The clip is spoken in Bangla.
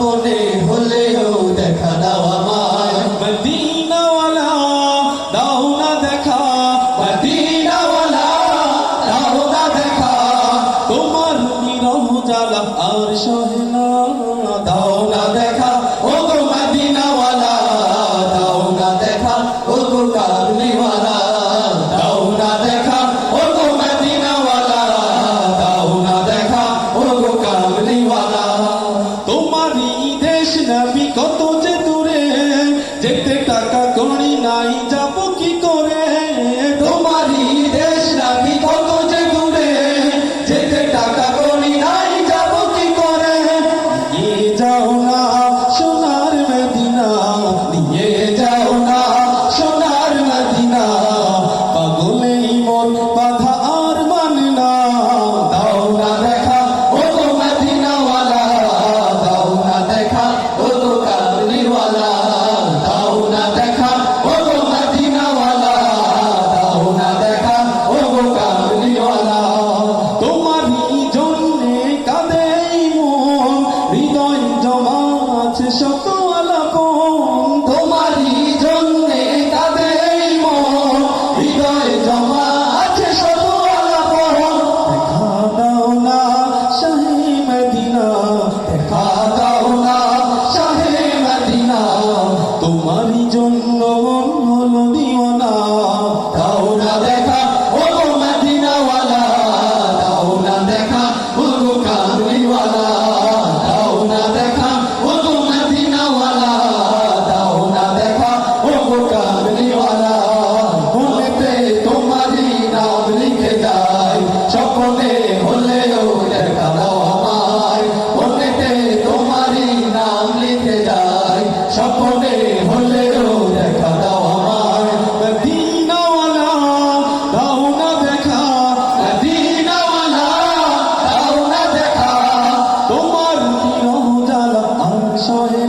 গোপনে হলেও দেখা দাও আমার মদিনাওয়ালা দাও না দেখা। মদিনাওয়ালা দাও না দেখা। তোমার নিরহ জ্বালা আর সহে দেখতে আছে শত আলাপন তোমারই জন্যে তাদের মন হৃদয় জমা আছে শত আলাপন দেখা দাও না শাহে মদিনা, দেখা দাও না শাহে জন্য সহে